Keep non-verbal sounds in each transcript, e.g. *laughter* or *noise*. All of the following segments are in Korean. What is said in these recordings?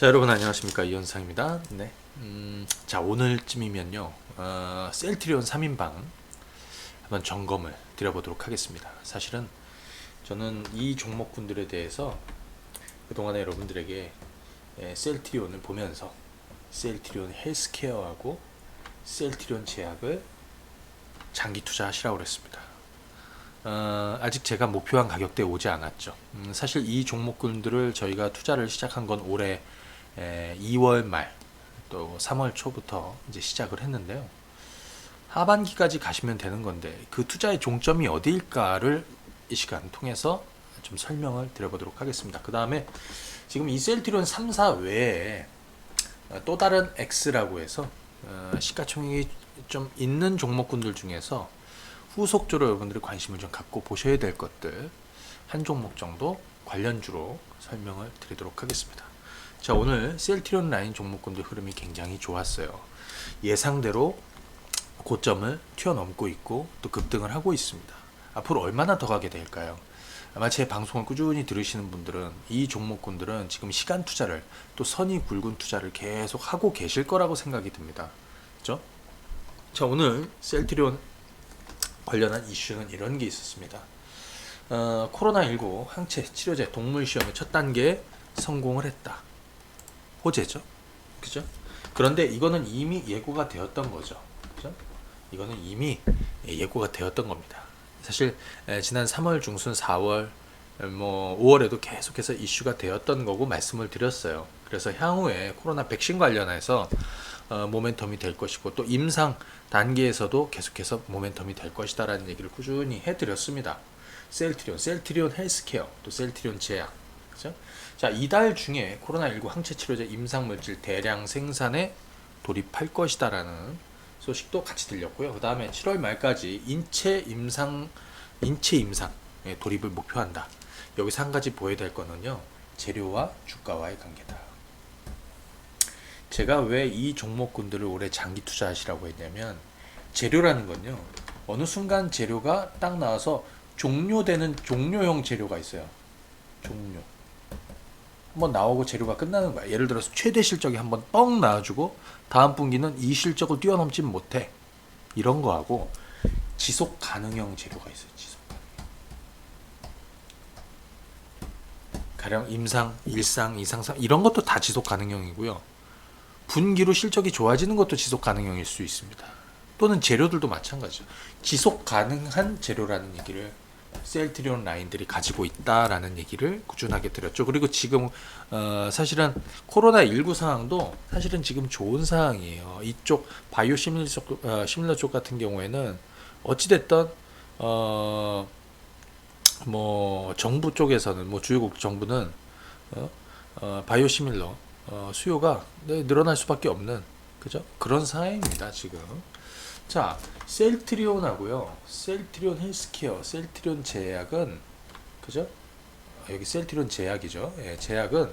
자 여러분 안녕하십니까 이현상입니다. 네. 음, 자 오늘쯤이면요 어, 셀트리온 3인방 한번 점검을 드려보도록 하겠습니다. 사실은 저는 이 종목군들에 대해서 그동안에 여러분들에게 예, 셀트리온을 보면서 셀트리온 헬스케어하고 셀트리온 제약을 장기 투자하시라고 그랬습니다. 어, 아직 제가 목표한 가격대에 오지 않았죠. 음, 사실 이 종목군들을 저희가 투자를 시작한 건 올해 에, 2월 말 또 3월 초부터 이제 시작을 했는데요. 하반기까지 가시면 되는 건데 그 투자의 종점이 어디일까를 이 시간 통해서 좀 설명을 드려보도록 하겠습니다. 그 다음에 지금 이 셀트리온 3사 외에 어, 또 다른 X라고 해서 어, 시가총액이 좀 있는 종목군들 중에서 후속적으로 여러분들이 관심을 좀 갖고 보셔야 될 것들 한 종목 정도 관련주로 설명을 드리도록 하겠습니다. 자 오늘 셀트리온 라인 종목군들 흐름이 굉장히 좋았어요. 예상대로 고점을 튀어넘고 있고 또 급등을 하고 있습니다. 앞으로 얼마나 더 가게 될까요? 아마 제 방송을 꾸준히 들으시는 분들은 이 종목군들은 지금 시간 투자를 또 선이 굵은 투자를 계속 하고 계실 거라고 생각이 듭니다. 그죠? 자 오늘 셀트리온 관련한 이슈는 이런 게 있었습니다. 어, 코로나19 항체 치료제 동물 시험의 첫 단계 성공을 했다. 호재죠. 그죠? 그런데 이거는 이미 예고가 되었던 거죠. 그죠? 이거는 이미 예고가 되었던 겁니다. 사실 에, 지난 3월 중순 4월 뭐 5월에도 계속해서 이슈가 되었던 거고 말씀을 드렸어요. 그래서 향후에 코로나 백신 관련해서 어, 모멘텀이 될 것이고 또 임상 단계에서도 계속해서 모멘텀이 될 것이다라는 얘기를 꾸준히 해드렸습니다. 셀트리온, 셀트리온 헬스케어, 또 셀트리온 제약, 그죠? 자 이달 중에 코로나19 항체 치료제 임상 물질 대량 생산에 돌입할 것이다라는 소식도 같이 들렸고요. 그 다음에 7월 말까지 인체 임상, 인체 임상 에 돌입을 목표한다. 여기서 한 가지 보여야 될 거는요. 재료와 주가와의 관계다. 제가 왜 이 종목군들을 올해 장기 투자하시라고 했냐면 재료라는 건요. 어느 순간 재료가 딱 나와서 종료되는 종료형 재료가 있어요. 종료. 한번 나오고 재료가 끝나는 거야. 예를 들어서 최대 실적이 한번 뻥 나와주고 다음 분기는 이 실적을 뛰어넘지 못해. 이런 거하고 지속 가능형 재료가 있어요. 지속 가능. 가령 임상, 일상, 이상상 이런 것도 다 지속 가능형이고요. 분기로 실적이 좋아지는 것도 지속 가능형일 수 있습니다. 또는 재료들도 마찬가지죠. 지속 가능한 재료라는 얘기를 셀트리온 라인들이 가지고 있다라는 얘기를 꾸준하게 드렸죠. 그리고 지금 어, 사실은 코로나 19 상황도 사실은 지금 좋은 상황이에요. 이쪽 바이오 시밀러 쪽, 어, 시밀러 쪽 같은 경우에는 어찌 됐든 어, 뭐 정부 쪽에서는 뭐 주요국 정부는 어, 어, 바이오 시밀러 어, 수요가 네, 늘어날 수밖에 없는 그죠? 그런 상황입니다 지금. 자, 셀트리온하고요. 셀트리온 헬스케어, 셀트리온 제약은 그죠? 아, 여기 셀트리온 제약이죠. 예, 제약은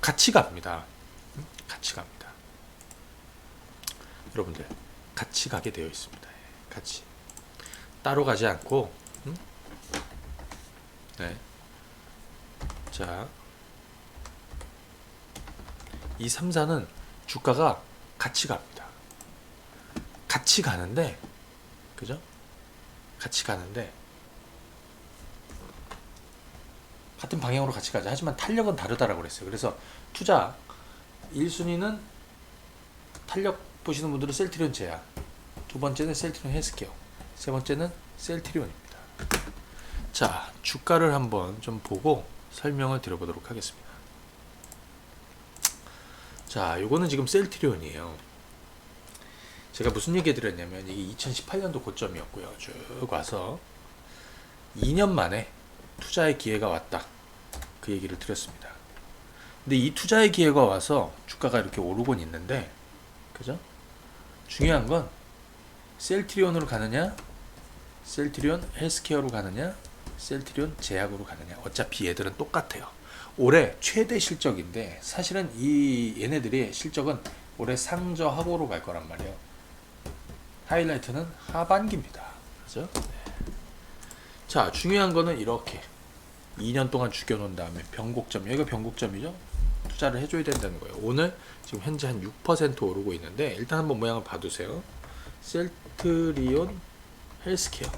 같이 갑니다. 음, 같이 갑니다. 여러분들 같이 가게 되어 있습니다. 예, 같이 따로 가지 않고 음? 네. 자, 이 3사는 주가가 같이 갑니다. 같이 가는데 그죠? 같이 가는데 같은 방향으로 같이 가자. 하지만 탄력은 다르다라고 그랬어요. 그래서 투자 1순위는 탄력 보시는 분들은 셀트리온 제약, 두 번째는 셀트리온 헬스케어, 세 번째는 셀트리온입니다. 자, 주가를 한번 좀 보고 설명을 드려보도록 하겠습니다. 자, 요거는 지금 셀트리온이에요. 제가 무슨 얘기 드렸냐면 이게 2018년도 고점이었고요. 쭉 와서 2년 만에 투자의 기회가 왔다. 그 얘기를 드렸습니다. 근데 이 투자의 기회가 와서 주가가 이렇게 오르곤 있는데, 그죠? 중요한 건 셀트리온으로 가느냐, 셀트리온 헬스케어로 가느냐, 셀트리온 제약으로 가느냐. 어차피 얘들은 똑같아요. 올해 최대 실적인데 사실은 이 얘네들이 실적은 올해 상저하고로 갈 거란 말이에요. 하이라이트는 하반기입니다. 그죠? 네. 자, 중요한 거는 이렇게 2년 동안 죽여놓은 다음에 변곡점, 여기가 변곡점이죠? 투자를 해줘야 된다는 거예요. 오늘 지금 현재 한 6% 오르고 있는데 일단 한번 모양을 봐두세요. 셀트리온 헬스케어.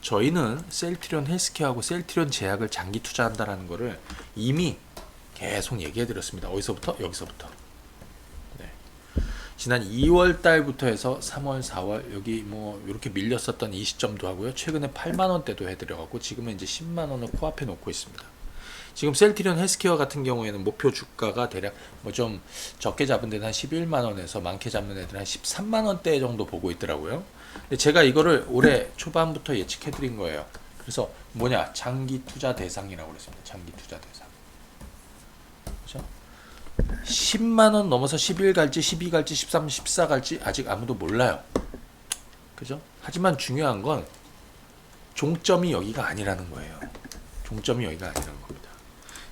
저희는 셀트리온 헬스케어하고 셀트리온 제약을 장기 투자한다라는 거를 이미 계속 얘기해 드렸습니다. 어디서부터? 여기서부터. 네. 지난 2월 달부터 해서 3월, 4월 여기 뭐 이렇게 밀렸었던 이 시점도 하고요. 최근에 8만 원대도 해드려 갖고 지금은 이제 10만 원을 코앞에 놓고 있습니다. 지금 셀트리온 헬스케어 같은 경우에는 목표 주가가 대략 뭐 좀 적게 잡은 데는 한 11만 원에서 많게 잡는 애들은 한 13만 원대 정도 보고 있더라고요. 근데 제가 이거를 올해 초반부터 예측해 드린 거예요. 그래서 뭐냐? 장기 투자 대상이라고 그랬습니다. 장기 투자 대상. 그죠? 10만 원 넘어서 11 갈지 12 갈지 13, 14 갈지 아직 아무도 몰라요. 그죠? 하지만 중요한 건 종점이 여기가 아니라는 거예요. 종점이 여기가 아니라는 겁니다.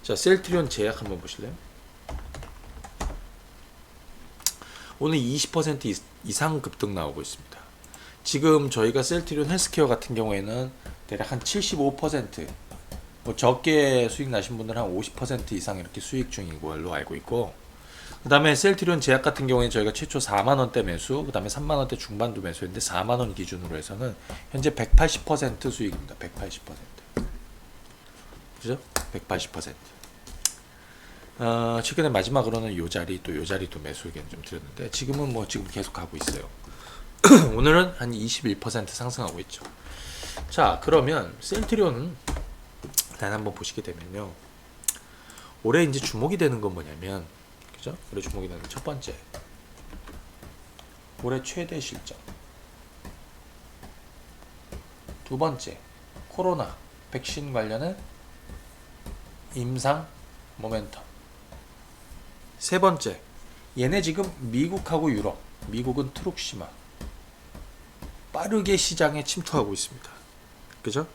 자, 셀트리온 제약 한번 보실래요? 오늘 20% 이- 이상 급등 나오고 있습니다. 지금 저희가 셀트리온 헬스케어 같은 경우에는 대략 한 75%, 뭐 적게 수익 나신 분들은 한 50% 이상 이렇게 수익 중인 걸로 알고 있고, 그 다음에 셀트리온 제약 같은 경우에 저희가 최초 4만 원대 매수, 그 다음에 3만 원대 중반도 매수했는데 4만 원 기준으로 해서는 현재 180% 수익입니다. 180%. 그죠? 180%. 어, 최근에 마지막으로는 요 자리 또 요 자리 또 매수 의견 좀 드렸는데 지금은 뭐 지금 계속 가고 있어요. *clears throat* 오늘은 한 21% 상승하고 있죠. 자, 그러면 셀트리온은 일 단 한번 보시게 되면요. 올해 이제 주목이 되는 건 뭐냐면, 그죠? 올해 주목이 되는 첫 번째. 올해 최대 실적. 두 번째. 코로나 백신 관련한 임상 모멘텀. 세 번째. 얘네 지금 미국하고 유럽. 미국은 트룩시마. 빠르게 시장에 침투하고 있습니다. 그죠?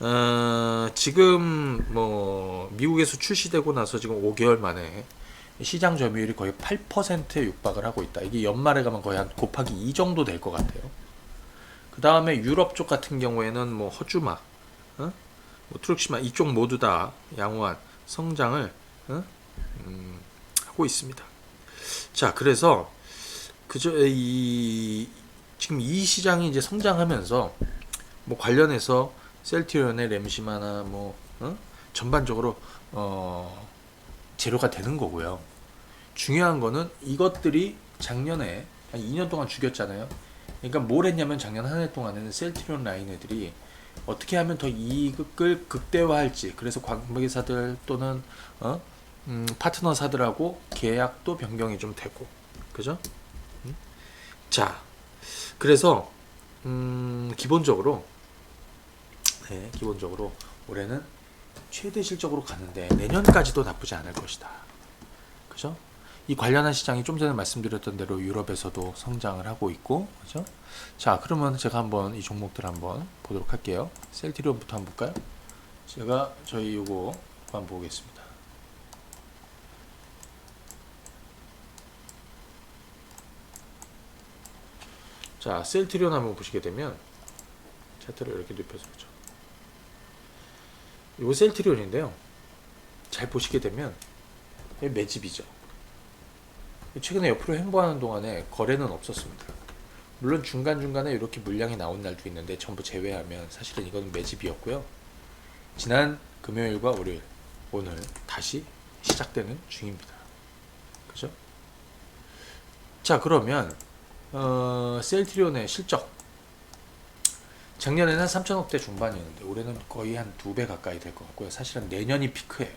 어, 지금 뭐 미국에서 출시되고 나서 지금 5개월 만에 시장 점유율이 거의 8%에 육박을 하고 있다. 이게 연말에 가면 거의 한 곱하기 2 정도 될 것 같아요. 그 다음에 유럽 쪽 같은 경우에는 뭐 허주마, 어? 뭐 트룩시마 이쪽 모두 다 양호한 성장을 어? 음, 하고 있습니다. 자, 그래서 그저 이 지금 이 시장이 이제 성장하면서 뭐 관련해서 셀트리온의 램시마나 뭐 어? 전반적으로 어 재료가 되는 거고요. 중요한 거는 이것들이 작년에 한 2년 동안 죽였잖아요. 그러니까 뭘 했냐면 작년 한 해 동안에는 셀트리온 라인 애들이 어떻게 하면 더 이익을 극대화할지 그래서 광배기사들 또는 어? 음, 파트너사들하고 계약도 변경이 좀 되고 그죠? 음? 자 그래서 음, 기본적으로 네, 기본적으로 올해는 최대 실적으로 가는데 내년까지도 나쁘지 않을 것이다. 그죠? 이 관련한 시장이 좀 전에 말씀드렸던 대로 유럽에서도 성장을 하고 있고, 그죠? 자, 그러면 제가 한번 이 종목들 한번 보도록 할게요. 셀트리온부터 한번 볼까요? 제가 저희 요거 한번 보겠습니다. 자, 셀트리온 한번 보시게 되면 차트를 이렇게 눕혀서 보죠. 이거 셀트리온인데요. 잘 보시게 되면 매집이죠. 최근에 옆으로 횡보하는 동안에 거래는 없었습니다. 물론 중간중간에 이렇게 물량이 나온 날도 있는데 전부 제외하면 사실은 이거는 매집이었고요. 지난 금요일과 월요일, 오늘 다시 시작되는 중입니다. 그죠? 자, 그러면 어, 셀트리온의 실적 작년에는 한 3천억대 중반이었는데 올해는 거의 한 두 배 가까이 될 것 같고요. 사실은 내년이 피크예요.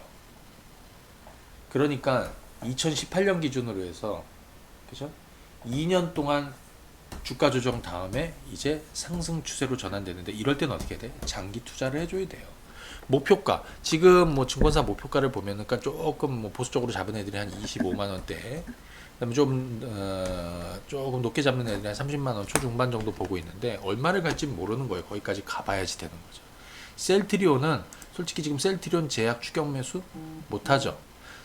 그러니까 2018년 기준으로 해서 그죠? 2년 동안 주가 조정 다음에 이제 상승 추세로 전환되는데 이럴 때는 어떻게 돼? 장기 투자를 해줘야 돼요. 목표가 지금 뭐 증권사 목표가를 보면은 그러니까 조금 뭐 보수적으로 잡은 애들이 한 25만 원대, 그다음에 좀 어, 조금 높게 잡는 애들이 한 30만 원 초중반 정도 보고 있는데 얼마를 갈지 모르는 거예요. 거기까지 가봐야지 되는 거죠. 셀트리온은 솔직히 지금 셀트리온 제약 추격 매수 못하죠.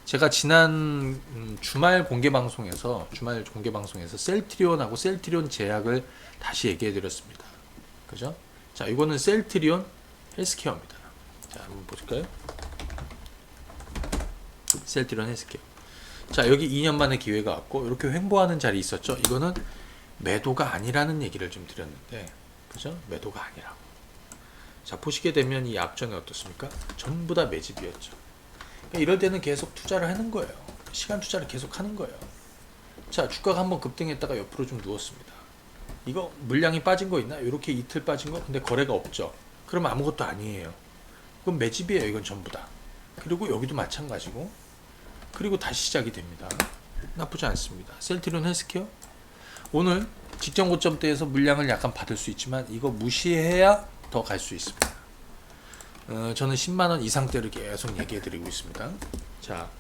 제가 지난 음, 주말 공개 방송에서 주말 공개 방송에서 셀트리온하고 셀트리온 제약을 다시 얘기해 드렸습니다. 그죠? 자, 이거는 셀트리온 헬스케어입니다. 자, 한번 보실까요? 셀트리온 헬스케어. 자 여기 2년 만에 기회가 왔고 이렇게 횡보하는 자리 있었죠. 이거는 매도가 아니라는 얘기를 좀 드렸는데 그죠? 매도가 아니라고. 자 보시게 되면 이 앞전에 어떻습니까? 전부 다 매집이었죠. 그러니까 이럴 때는 계속 투자를 하는 거예요. 시간 투자를 계속 하는 거예요. 자 주가가 한번 급등했다가 옆으로 좀 누웠습니다. 이거 물량이 빠진 거 있나? 이렇게 이틀 빠진 거 근데 거래가 없죠. 그러면 아무것도 아니에요. 그럼 매집이에요. 이건 전부 다. 그리고 여기도 마찬가지고 그리고 다시 시작이 됩니다. 나쁘지 않습니다. 셀트리온 헬스케어 오늘 직전 고점대에서 물량을 약간 받을 수 있지만 이거 무시해야 더 갈 수 있습니다. 어, 저는 10만 원 이상대를 계속 얘기해 드리고 있습니다. 자,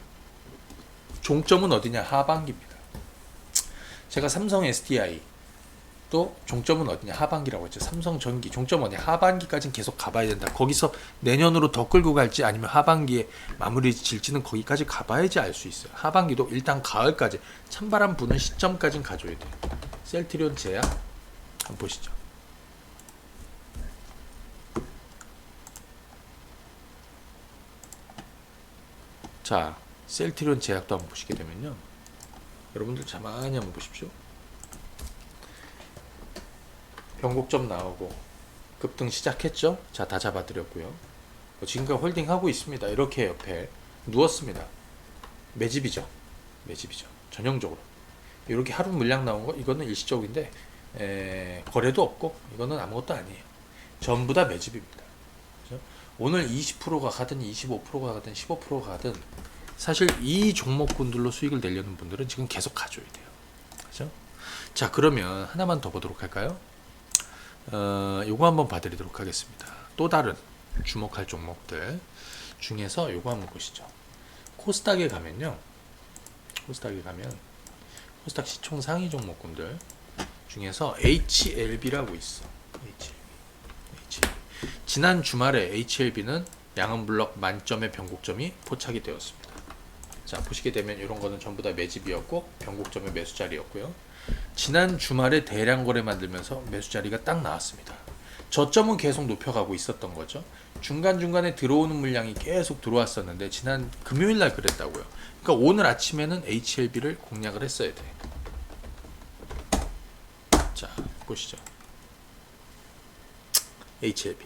종점은 어디냐? 하반기입니다. 제가 삼성 SDI 또 종점은 어디냐? 하반기라고 했죠. 삼성 전기 종점 어디냐? 하반기까지는 계속 가봐야 된다. 거기서 내년으로 더 끌고 갈지 아니면 하반기에 마무리 질지는 거기까지 가봐야지 알 수 있어요. 하반기도 일단 가을까지 찬바람 부는 시점까지는 가줘야 돼요. 셀트리온 제약 한번 보시죠. 자, 셀트리온 제약도 한번 보시게 되면요. 여러분들 자만히 한번 보십시오. 변곡점 나오고 급등 시작했죠. 자, 다 잡아드렸고요. 뭐 지금까지 홀딩 하고 있습니다. 이렇게 옆에 누웠습니다. 매집이죠. 매집이죠. 전형적으로. 이렇게 하루 물량 나온 거 이거는 일시적인데 에, 거래도 없고 이거는 아무것도 아니에요. 전부 다 매집입니다. 그죠? 오늘 20%가 가든 25%가 가든 15%가 가든 사실 이 종목군들로 수익을 내려는 분들은 지금 계속 가져야 돼요. 그죠? 자, 그러면 하나만 더 보도록 할까요? 어, 요거 한번 봐드리도록 하겠습니다. 또 다른 주목할 종목들 중에서 요거 한번 보시죠. 코스닥에 가면요. 코스닥에 가면 코스닥 시총 상위 종목군들 중에서 HLB라고 있어. HLB. HLB. 지난 주말에 HLB는 양은블럭 만점의 변곡점이 포착이 되었습니다. 자 보시게 되면 이런 거는 전부 다 매집이었고 변곡점의 매수 자리였고요. 지난 주말에 대량 거래 만들면서 매수 자리가 딱 나왔습니다. 저점은 계속 높여가고 있었던 거죠. 중간 중간에 들어오는 물량이 계속 들어왔었는데 지난 금요일 날 그랬다고요. 그러니까 오늘 아침에는 HLB를 공략을 했어야 돼. 자 보시죠. HLB.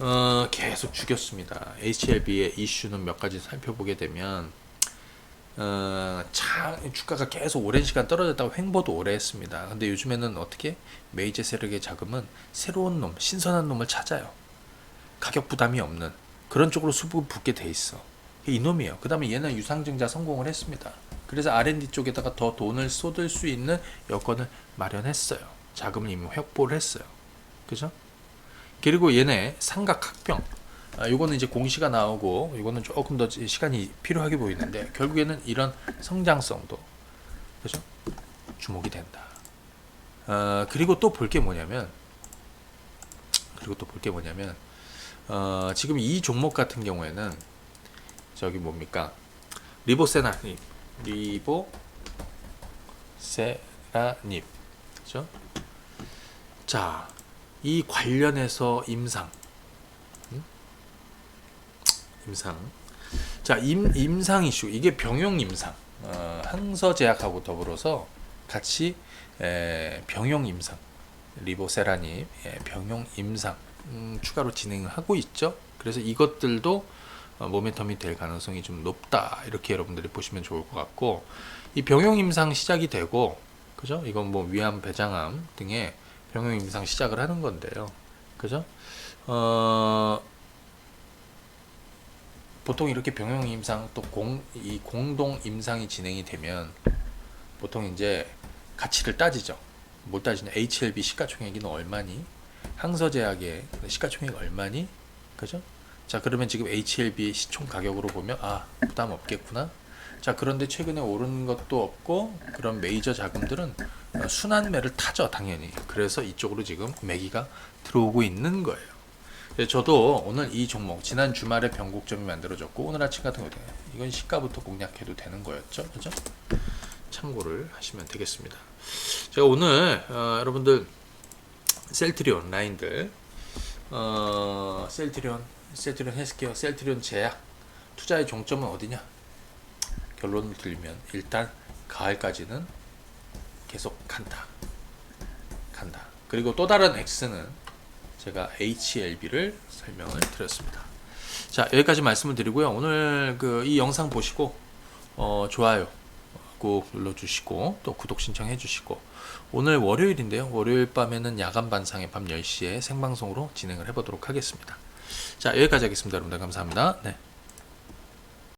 어, 계속 죽였습니다. HLB의 이슈는 몇 가지 살펴보게 되면 어, 차, 주가가 계속 오랜 시간 떨어졌다고 횡보도 오래 했습니다. 근데 요즘에는 어떻게 메이저 세력의 자금은 새로운 놈, 신선한 놈을 찾아요. 가격 부담이 없는 그런 쪽으로 수급을 붓게 돼 있어. 이 놈이에요. 그 다음에 얘는 유상증자 성공을 했습니다. 그래서 R&D 쪽에다가 더 돈을 쏟을 수 있는 여건을 마련했어요. 자금을 이미 확보를 했어요. 그죠? 그리고 얘네 삼각학병 아, 요거는 이제 공시가 나오고 요거는 조금 더 시간이 필요하게 보이는데 결국에는 이런 성장성도 그죠 주목이 된다. 어, 그리고 또 볼 게 뭐냐면 그리고 또 볼 게 뭐냐면 어, 지금 이 종목 같은 경우에는 저기 뭡니까 리보세나닙 리보세라닙 그죠? 자, 이 관련해서 임상 임상. 자, 임, 임상 이슈. 이게 병용 임상. 어, 항서제약하고 더불어서 같이 에, 병용 임상. 리보세라님 예, 병용 임상 음, 추가로 진행을 하고 있죠. 그래서 이것들도 어, 모멘텀이 될 가능성이 좀 높다. 이렇게 여러분들이 보시면 좋을 것 같고 이 병용 임상 시작이 되고 그죠? 이건 뭐 위암, 배장암 등의 병용 임상 시작을 하는 건데요. 그죠? 어, 보통 이렇게 병용 임상 또 공 이 공동 임상이 진행이 되면 보통 이제 가치를 따지죠. 뭘 따지냐? HLB 시가총액이 얼마니? 항서제약의 시가총액 얼마니? 그죠? 자 그러면 지금 HLB 시총 가격으로 보면 아 부담 없겠구나. 자 그런데 최근에 오른 것도 없고 그런 메이저 자금들은 순환매를 타죠 당연히. 그래서 이쪽으로 지금 매기가 들어오고 있는 거예요. 네, 저도 오늘 이 종목 지난 주말에 변곡점이 만들어졌고 오늘 아침 같은 경우 이건 시가부터 공략해도 되는 거였죠, 그죠? 참고를 하시면 되겠습니다. 제가 오늘 어, 여러분들 셀트리온 라인들 어, 셀트리온 셀트리온 헬스케어 셀트리온 제약 투자의 종점은 어디냐? 결론을 들리면 일단 가을까지는 계속 간다. 간다. 그리고 또 다른 X는 제가 HLB를 설명을 드렸습니다. 자 여기까지 말씀을 드리고요. 오늘 그 이 영상 보시고 어, 좋아요 꼭 눌러주시고 또 구독 신청해 주시고 오늘 월요일인데요. 월요일 밤에는 야간 반상회 밤 10시에 생방송으로 진행을 해보도록 하겠습니다. 자 여기까지 하겠습니다. 여러분들 감사합니다. 네.